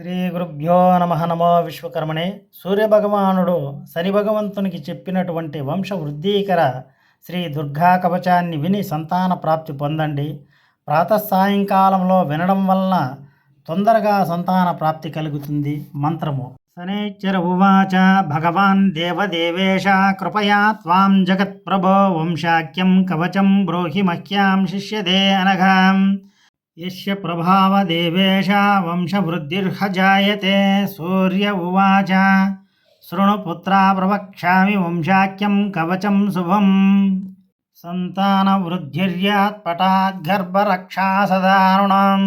శ్రీ గురుభ్యో నమ నమో విశ్వకర్మణే. సూర్యభగవానుడు శని భగవంతునికి చెప్పినటువంటి వంశ వృద్ధీకర శ్రీ దుర్గా కవచాన్ని విని సంతాన ప్రాప్తి పొందండి. ప్రాత సాయంకాలంలో వినడం వలన తొందరగా సంతాన ప్రాప్తి కలుగుతుంది. మంత్రము. శనేశ్వర ఉవాచ భగవాన్ దేవదేవేశ కృపయా త్వాం జగత్ప్రభో వంశాఖ్యం కవచం బ్రోహి మహ్యాం శిష్యదే అనఘాం. यस्य प्रभावदेवेश वंशवृद्धिर्ह जायते सूर्य उवाच, शृणुपुत्रा प्रवक्ष्यामि वंशाख्यं कवचं शुभम् सन्तानवृद्धिर्यात्पटाद्गर्भरक्षा सदारुणां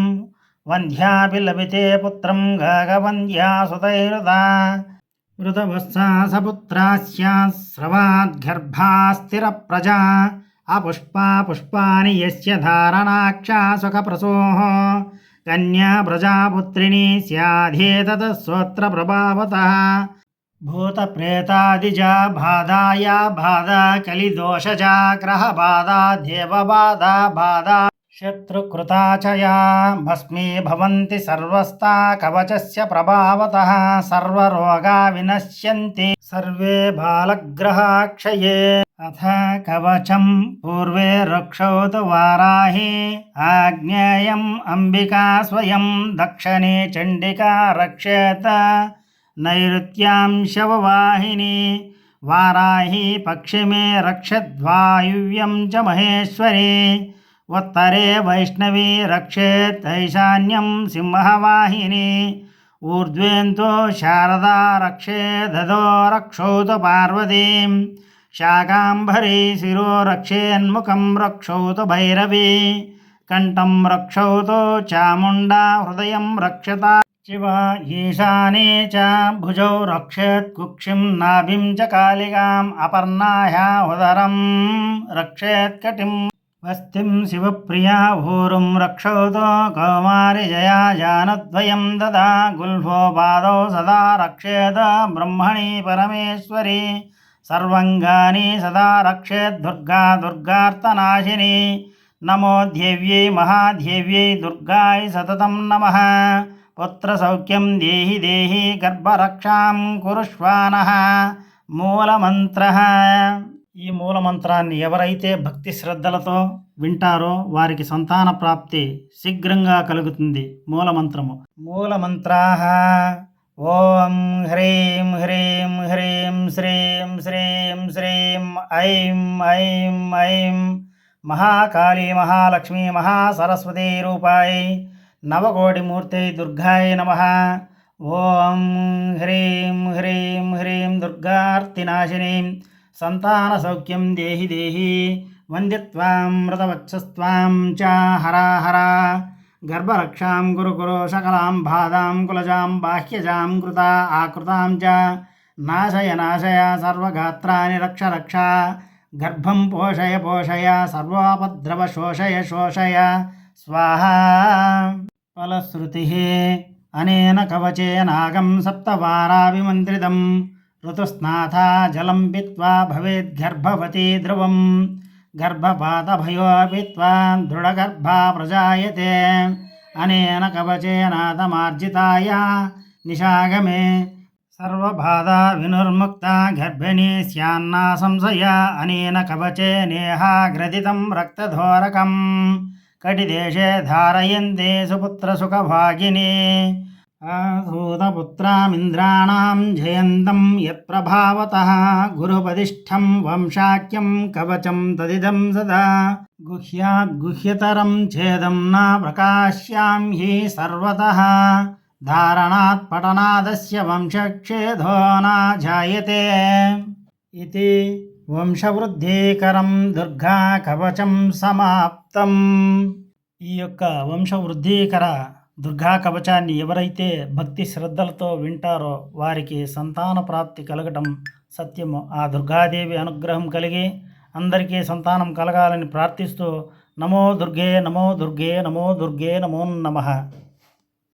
वन्ध्यापि लभते पुत्रं गागवन्द्या सपुत्र मृतवस्सा सपुत्रास्या स्रवाद्गर्भास्थिरप्रजा అపుష్పా పుష్పాని యస్య ధారణాక్షా సుఖప్రసోః. కన్యా ప్రజాపుత్రిణీ స్యాధేతత శ్రోత్ర ప్రభావత భూతప్రేతాదిజా బాధాయా బాధా కలిదోషజా గ్రహబాధా దేవబాధా బాధా శత్రుకృతా చ యా భస్మీ భవంతి సర్వస్తా కవచస్య ప్రభావత సర్వరోగా వినశ్యంతి. సర్వే బాలగ్రహాక్షయే. అథ కవచం పూర్వే రక్షౌతు వారాహి ఆజ్ఞేయం అంబికా స్వయం దక్షిణే చండికా రక్షేత నైరుత్యాం శవవాహిని వారాహి పక్షిమే రక్షద్వాయువ్యం చ మహేశ్వరి ఉత్తరే వైష్ణవీ రక్షేత్ ఈశాన్యం సింహవాహిని ఊర్ధ్వేంతో శారదా రక్షేదదో రక్షౌతు పార్వతీం శాకాంబరీ శిరో రక్షేన్ముఖం రక్షౌతు భైరవీ కంఠం రక్షౌతు చాముండా హృదయం రక్షత శివ ఈశానే చ భుజౌ రక్షేత్ కుక్షిం నాభిం చ కాళికాం అపర్ణాయా ఉదరం రక్షేత్ కటిం వస్తిం శివప్రియా ఊరుం రక్షౌతో కౌమారి జయా జానద్వయం దదా గుల్ఫో పాదౌ సదా రక్షేత బ్రహ్మణి పరమేశ్వరి సర్వంగాని సదా రక్షేత్ దుర్గా దుర్గార్తనాశిని. నమో దేవ్యై మహాదేవ్యై దుర్గాయ సతతం నమ. పుత్రసౌఖ్యం దేహి దేహి గర్భరక్షాం కురుష్వాన. మూలమంత్ర. ఈ మూలమంత్రాన్ని ఎవరైతే భక్తి శ్రద్ధలతో వింటారో వారికి సంతాన ప్రాప్తి శీఘ్రంగా కలుగుతుంది మూలమంత్రము. మూలమంత్రా. ఓం హ్రీం హ్రీం హ్రీం శ్రీం శ్రీం శ్రీం ఐం ఐం ఐం మహాకాళీ మహాలక్ష్మీ మహాసరస్వతీ రూపాయి నవకోటిమూర్తై దుర్గాయ నమ. ఓం హ్రీం హ్రీం హ్రీం దుర్గార్తినాశిని సంతాన సౌఖ్యం దేహి దేహి వందిత్వాం మృతవత్సస్త్వాం చ హరా హరా. గర్భరక్షాం గురు గురు సకలాం బాధాం కులజాం బాహ్యజాం కృత ఆకృతాం చ నాశయ నాశయ సర్వగాత్రాన్ని రక్ష రక్ష గర్భం పోషయ పోషయ సర్వాపద్రవ శోషయ శోషయ స్వాహ ఫలశ్రుతి అనేన కవచేనాగం సప్తవారాభిమంత్రితం ఋతుస్నాథా జలం పిత్వా భవేద్గర్భవతి ధ్రువం గర్భపాతభయోపి త్వా దృఢగర్భా ప్రజాయతే అనేన కవచేనాథమార్జితాయ నిశాగమే సర్వబాధా వినుర్ముక్త గర్భిణీ స్యాన్నా సంశయ అనేన కవచేనేహాగ్రదితం రక్తధోరకం కటిదేశే ధారయంతే సుపుత్రసుఖభాగిని ఆసూతపుత్రామింద్రాణం జయంతం యత్ప్రభావతः గురుపదిష్టం వంశాఖ్యం కవచం తదిదం సదా గుహ్యాద్గుహ్యతరం ఛేదం న ప్రకాశ్యాం హి సర్వతः ధారణాత్ పఠనాదస్య వంశక్షేదో న జాయతే ఇది వంశవృద్ధీకరం దుర్గా కవచం సమాప్తం. ఈ యొక్క వంశవృద్ధీకర దుర్గా కవచాన్ని ఎవరైతే భక్తి శ్రద్ధలతో వింటారో వారికి సంతాన ప్రాప్తి కలగటం సత్యము. ఆ దుర్గాదేవి అనుగ్రహం కలిగి అందరికీ సంతానం కలగాలని ప్రార్థిస్తూ నమో దుర్గే నమో దుర్గే నమో దుర్గే నమో నమః.